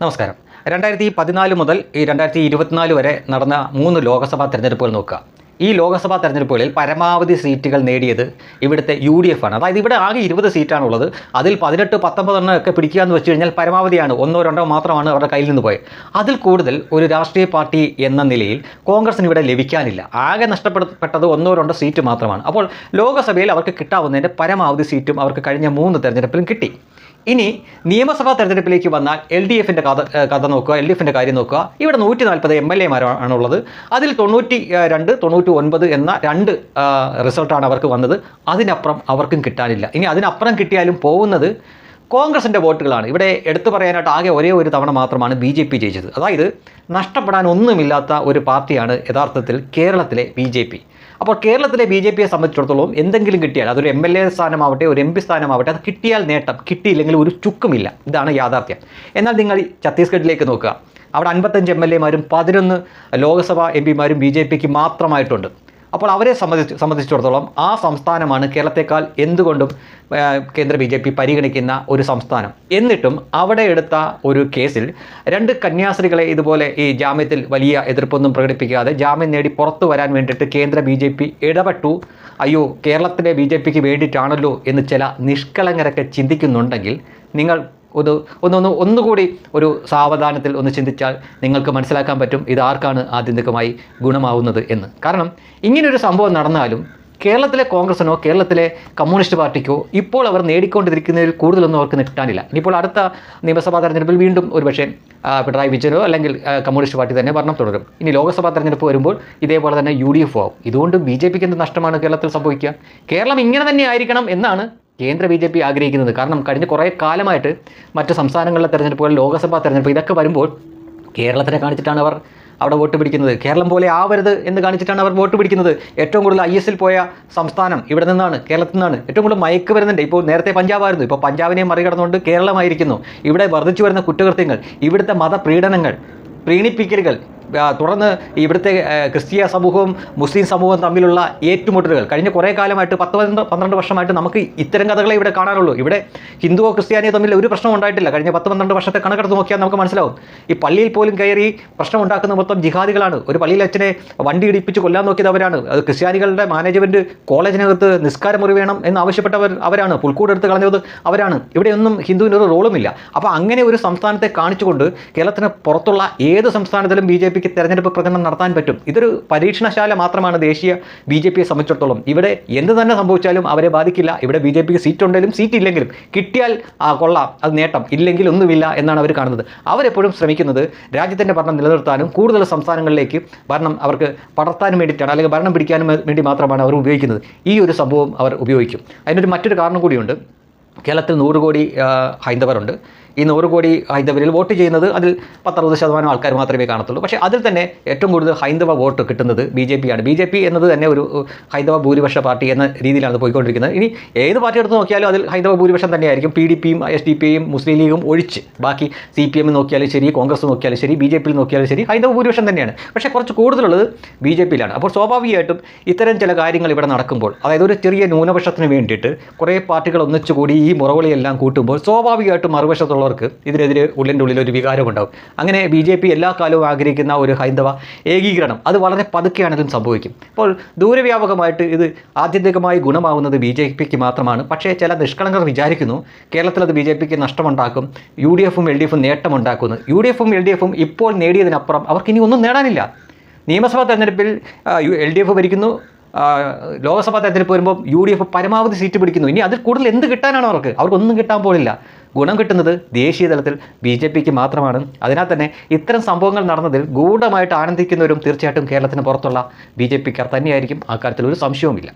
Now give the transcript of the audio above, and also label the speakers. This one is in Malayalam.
Speaker 1: നമസ്കാരം. രണ്ടായിരത്തി പതിനാല് മുതൽ ഈ രണ്ടായിരത്തി ഇരുപത്തിനാല് വരെ നടന്ന മൂന്ന് ലോക്സഭാ തെരഞ്ഞെടുപ്പുകൾ നോക്കുക. ഈ ലോക്സഭാ തെരഞ്ഞെടുപ്പുകളിൽ പരമാവധി സീറ്റുകൾ നേടിയത് ഇവിടുത്തെ യു ഡി എഫ് ആണ്. അതായത് ഇവിടെ ആകെ ഇരുപത് സീറ്റാണുള്ളത്. അതിൽ പതിനെട്ട് പത്തൊമ്പതെണ്ണം ഒക്കെ പിടിക്കുക എന്ന് വെച്ച് കഴിഞ്ഞാൽ പരമാവധിയാണ്. ഒന്നോ രണ്ടോ മാത്രമാണ് അവരുടെ കയ്യിൽ നിന്ന് പോയത്. അതിൽ കൂടുതൽ ഒരു രാഷ്ട്രീയ പാർട്ടി എന്ന നിലയിൽ കോൺഗ്രസിന് ഇവിടെ ലഭിക്കാനില്ല. ആകെ നഷ്ടപ്പെട്ടത് ഒന്നോ രണ്ടോ സീറ്റ് മാത്രമാണ്. അപ്പോൾ ലോക്സഭയിൽ അവർക്ക് കിട്ടാവുന്നതിന്റെ പരമാവധി സീറ്റും അവർക്ക് കഴിഞ്ഞ മൂന്ന് തെരഞ്ഞെടുപ്പിലും കിട്ടി. ഇനി നിയമസഭാ തെരഞ്ഞെടുപ്പിലേക്ക് വന്നാൽ എൽ ഡി എഫിന്റെ കഥ കഥ നോക്കുക എൽ ഡി എഫിന്റെ കാര്യം നോക്കുക. ഇവിടെ നൂറ്റി നാൽപ്പത് എം എൽ എമാരാണുള്ളത്. അതിൽ തൊണ്ണൂറ്റി രണ്ട് തൊണ്ണൂറ്റി ഒൻപത് എന്ന രണ്ട് റിസൾട്ടാണ് അവർക്ക് വന്നത്. അതിനപ്പുറം അവർക്കും കിട്ടാനില്ല. ഇനി അതിനപ്പുറം കിട്ടിയാലും പോകുന്നത് കോൺഗ്രസിന്റെ വോട്ടുകളാണ്. ഇവിടെ എടുത്തു പറയാനായിട്ട് ആകെ ഒരേ ഒരു തവണ മാത്രമാണ് ബി ജെ പി ജയിച്ചത്. അതായത് നഷ്ടപ്പെടാൻ ഒന്നുമില്ലാത്ത ഒരു പാർട്ടിയാണ് യഥാർത്ഥത്തിൽ കേരളത്തിലെ ബി ജെ പി. അപ്പോൾ കേരളത്തിലെ ബി ജെ പിയെ സംബന്ധിച്ചിടത്തോളം എന്തെങ്കിലും കിട്ടിയാൽ അതൊരു എം എൽ എ സ്ഥാനമാവട്ടെ ഒരു എം പി സ്ഥാനമാവട്ടെ അത് കിട്ടിയാൽ നേട്ടം കിട്ടിയില്ലെങ്കിൽ ഒരു ചുക്കുമില്ല. ഇതാണ് യാഥാർത്ഥ്യം. എന്നാൽ നിങ്ങൾ ഛത്തീസ്ഗഡിലേക്ക് നോക്കുക. അവിടെ അൻപത്തഞ്ച് എം എൽ എമാരും പതിനൊന്ന് ലോക്സഭാ എം പിമാരും ബി ജെ പിക്ക് മാത്രമായിട്ടുണ്ട്. അപ്പോൾ അവരെ സംബന്ധിച്ച് സംബന്ധിച്ചിടത്തോളം ആ സംസ്ഥാനമാണ് കേരളത്തെക്കാൾ എന്തുകൊണ്ടും കേന്ദ്ര ബി ജെ പി പരിഗണിക്കുന്ന ഒരു സംസ്ഥാനം. എന്നിട്ടും അവിടെ എടുത്ത ഒരു കേസിൽ രണ്ട് കന്യാസ്ത്രീകളെ ഇതുപോലെ ഈ ജാമ്യത്തിൽ വലിയ എതിർപ്പൊന്നും പ്രകടിപ്പിക്കാതെ ജാമ്യം നേടി പുറത്തു വരാൻ വേണ്ടിയിട്ട് കേന്ദ്ര ബി ജെ പി ഇടപെട്ടു. അയ്യോ കേരളത്തിലെ ബി ജെ പിക്ക് വേണ്ടിയിട്ടാണല്ലോ എന്ന് ചില നിഷ്കളങ്കരൊക്കെ ചിന്തിക്കുന്നുണ്ടെങ്കിൽ നിങ്ങൾ ഒന്ന് ഒന്നൊന്ന് ഒന്നുകൂടി ഒരു സാവധാനത്തിൽ ഒന്ന് ചിന്തിച്ചാൽ നിങ്ങൾക്ക് മനസ്സിലാക്കാൻ പറ്റും ഇത് ആർക്കാണ് ആത്യന്തികമായി ഗുണമാവുന്നത് എന്ന്. കാരണം ഇങ്ങനൊരു സംഭവം നടന്നാലും കേരളത്തിലെ കോൺഗ്രസിനോ കേരളത്തിലെ കമ്മ്യൂണിസ്റ്റ് പാർട്ടിക്കോ ഇപ്പോൾ അവർ നേടിക്കൊണ്ടിരിക്കുന്നതിൽ കൂടുതലൊന്നും അവർക്ക് കിട്ടാനില്ല. ഇനിയിപ്പോൾ അടുത്ത നിയമസഭാ തെരഞ്ഞെടുപ്പിൽ വീണ്ടും ഒരുപക്ഷേ പിണറായി വിജയനോ അല്ലെങ്കിൽ കമ്മ്യൂണിസ്റ്റ് പാർട്ടി തന്നെ ഭരണം തുടരും. ഇനി ലോക്സഭാ തെരഞ്ഞെടുപ്പ് വരുമ്പോൾ ഇതേപോലെ തന്നെ യു ഡി എഫ് ആവും. ഇതുകൊണ്ട് ബി ജെ പിക്ക് എന്ത് നഷ്ടമാണ് കേരളത്തിൽ സംഭവിക്കുക? കേരളം ഇങ്ങനെ തന്നെ ആയിരിക്കണം എന്നാണ് കേന്ദ്ര ബി ജെ പി ആഗ്രഹിക്കുന്നത്. കാരണം കഴിഞ്ഞ കുറേ കാലമായിട്ട് മറ്റ് സംസ്ഥാനങ്ങളിലെ തെരഞ്ഞെടുപ്പുകൾ ലോക്സഭാ തെരഞ്ഞെടുപ്പ് ഇതൊക്കെ വരുമ്പോൾ കേരളത്തിനെ കാണിച്ചിട്ടാണ് അവർ അവിടെ വോട്ട് പിടിക്കുന്നത്. കേരളം പോലെ ആവരുത് എന്ന് കാണിച്ചിട്ടാണ് അവർ വോട്ട് പിടിക്കുന്നത്. ഏറ്റവും കൂടുതൽ ഐ എസിൽ പോയ സംസ്ഥാനം ഇവിടെ നിന്നാണ് കേരളത്തിൽ നിന്നാണ്. ഏറ്റവും കൂടുതൽ മയക്ക് വരുന്നുണ്ട്. ഇപ്പോൾ നേരത്തെ പഞ്ചാബായിരുന്നു ഇപ്പോൾ പഞ്ചാബിനെ മറികടന്നുകൊണ്ട് കേരളമായിരിക്കുന്നു. ഇവിടെ വർദ്ധിച്ചു വരുന്ന കുറ്റകൃത്യങ്ങൾ ഇവിടുത്തെ മതപ്രീഡനങ്ങൾ പ്രീണിപ്പിക്കലുകൾ തുടർന്ന് ഇവിടുത്തെ ക്രിസ്തീയ സമൂഹവും മുസ്ലിം സമൂഹവും തമ്മിലുള്ള ഏറ്റുമുട്ടലുകൾ. കഴിഞ്ഞ കുറേ കാലമായിട്ട് പത്ത് പന്ത്രണ്ട് വർഷമായിട്ട് നമുക്ക് ഇത്തരം കഥകളെ ഇവിടെ കാണാനുള്ളൂ. ഇവിടെ ഹിന്ദുവോ ക്രിസ്ത്യാനിയോ തമ്മിൽ ഒരു പ്രശ്നം ഉണ്ടായിട്ടില്ല. കഴിഞ്ഞ പത്ത് പന്ത്രണ്ട് വർഷത്തെ കണക്കെടുത്ത് നോക്കിയാൽ നമുക്ക് മനസ്സിലാവും. ഈ പള്ളിയിൽ പോലും കയറി പ്രശ്നം ഉണ്ടാക്കുന്ന മൊത്തം ജിഹാദികളാണ്. ഒരു പള്ളിയിൽ അച്ഛനെ വണ്ടി ഇടിപ്പിച്ച് കൊല്ലാൻ നോക്കിയത് അവരാണ്. അത് ക്രിസ്ത്യാനികളുടെ മാനേജ്മെന്റ് കോളേജിനകത്ത് നിസ്കാരമുറി വേണം എന്ന് ആവശ്യപ്പെട്ടവർ അവരാണ്. പുൽക്കൂട് എടുത്ത് കളഞ്ഞത് അവരാണ്. ഇവിടെയൊന്നും ഹിന്ദുവിനൊരു റോളുമില്ല. അപ്പോൾ അങ്ങനെ ഒരു സംസ്ഥാനത്തെ കാണിച്ചുകൊണ്ട് കേരളത്തിന് പുറത്തുള്ള ഏത് സംസ്ഥാനത്തിലും ബി ജെ പിക്ക് തെരഞ്ഞെടുപ്പ് പ്രചരണം നടത്താൻ പറ്റും. ഇതൊരു പരീക്ഷണശാല മാത്രമാണ് ദേശീയ ബി ജെ പിയെ സംബന്ധിച്ചിടത്തോളം. ഇവിടെ എന്ത് തന്നെ സംഭവിച്ചാലും അവരെ ബാധിക്കില്ല. ഇവിടെ ബി ജെ പിക്ക് സീറ്റ് ഉണ്ടെങ്കിലും സീറ്റ് ഇല്ലെങ്കിലും കിട്ടിയാൽ കൊള്ളാം അത് നേട്ടം. ഇല്ലെങ്കിൽ ഒന്നുമില്ല എന്നാണ് അവർ കാണുന്നത്. അവരെപ്പോഴും ശ്രമിക്കുന്നത് രാജ്യത്തിന്റെ ഭരണം നിലനിർത്താനും കൂടുതൽ സംസ്ഥാനങ്ങളിലേക്ക് ഭരണം അവർക്ക് പടർത്താനും വേണ്ടിയിട്ടാണ് അല്ലെങ്കിൽ ഭരണം പിടിക്കാനും വേണ്ടി മാത്രമാണ് അവർ ഉപയോഗിക്കുന്നത്. ഈ ഒരു സംഭവം അവർ ഉപയോഗിക്കും. അതിനൊരു മറ്റൊരു കാരണം കൂടിയുണ്ട്. കേരളത്തിൽ നൂറ് കോടി ഹൈന്ദവരുണ്ട്. ഈ നൂറ് കോടി ഹൈന്ദവരിൽ വോട്ട് ചെയ്യുന്നത് അതിൽ പത്തറുപത് ശതമാനം ആൾക്കാർ മാത്രമേ കാണത്തുള്ളൂ. പക്ഷേ അതിൽ തന്നെ ഏറ്റവും കൂടുതൽ ഹൈന്ദവ വോട്ട് കിട്ടുന്നത് ബി ജെ പി ആണ് ബി ജെ പി എന്നത് തന്നെ ഒരു ഹൈന്ദവ ഭൂരിപക്ഷ പാർട്ടി എന്ന രീതിയിലാണ് പോയിക്കൊണ്ടിരിക്കുന്നത്. ഇനി ഏത് പാർട്ടി എടുത്ത് നോക്കിയാലും അതിൽ ഹൈന്ദവ ഭൂരിപക്ഷം തന്നെയായിരിക്കും. പി ഡി പിയും എസ് ഡി പിയും മുസ്ലിം ലീഗും ഒഴിച്ച്. ബാക്കി സി പി എം നോക്കിയാലും ശരി കോൺഗ്രസ് നോക്കിയാലും ശരി ബി ജെ പിയിൽ നോക്കിയാലും ശരി ഹൈന്ദവ ഭൂരിപക്ഷം തന്നെയാണ്. പക്ഷേ കുറച്ച് കൂടുതലുള്ളത് ബി ജെ പിയിലാണ്. അപ്പോൾ സ്വാഭാവികമായിട്ടും ഇത്തരം ചില കാര്യങ്ങൾ ഇവിടെ നടക്കുമ്പോൾ അതായത് ഒരു ചെറിയ ന്യൂനപക്ഷത്തിന് വേണ്ടിയിട്ട് കുറേ പാർട്ടികൾ ഒന്നിച്ചുകൂടി മുറവിളിയെല്ലാം കൂട്ടുമ്പോൾ സ്വാഭാവികമായിട്ടും മറുവശത്തുള്ളവർക്ക് ഇതിനെതിരെ ഉള്ളിന്റെ ഉള്ളിൽ ഒരു വികാരം ഉണ്ടാകും അങ്ങനെ ബി ജെ പി എല്ലാ കാലവും ആഗ്രഹിക്കുന്ന ഒരു ഹൈന്ദവ ഏകീകരണം അത് വളരെ പതുക്കെയാണെങ്കിലും സംഭവിക്കും. അപ്പോൾ ദൂരവ്യാപകമായിട്ട് ഇത് ആത്യന്തികമായി ഗുണമാവുന്നത് ബി ജെ പിക്ക് മാത്രമാണ്. പക്ഷേ ചില നിഷ്കളങ്കർ വിചാരിക്കുന്നു കേരളത്തിൽ അത് ബി ജെ പിക്ക് നഷ്ടമുണ്ടാക്കും യു ഡി എഫും എൽ ഡി എഫും നേട്ടമുണ്ടാക്കുന്നു. യു ഡി എഫും എൽ ഡി എഫും ഇപ്പോൾ നേടിയതിനപ്പുറം അവർക്ക് ഇനി ഒന്നും നേടാനില്ല. നിയമസഭാ തെരഞ്ഞെടുപ്പിൽ എൽ ഡി എഫ് ഭരിക്കുന്നു ലോക്സഭാ തെരഞ്ഞെടുപ്പ് വരുമ്പോൾ യു ഡി എഫ് പരമാവധി സീറ്റ് പിടിക്കുന്നു. ഇനി അതിൽ കൂടുതൽ എന്ത് കിട്ടാനാണ് അവർക്ക്? അവർക്കൊന്നും കിട്ടാൻ പോലില്ല. ഗുണം കിട്ടുന്നത് ദേശീയ തലത്തിൽ ബി ജെ പിക്ക് മാത്രമാണ്. അതിനാൽ തന്നെ ഇത്തരം സംഭവങ്ങൾ നടന്നതിൽ ഗൂഢമായിട്ട് ആനന്ദിക്കുന്നവരും തീർച്ചയായിട്ടും കേരളത്തിന് പുറത്തുള്ള ബി ജെ പിക്കാർ തന്നെയായിരിക്കും. ആ കാര്യത്തിൽ ഒരു സംശയവുമില്ല.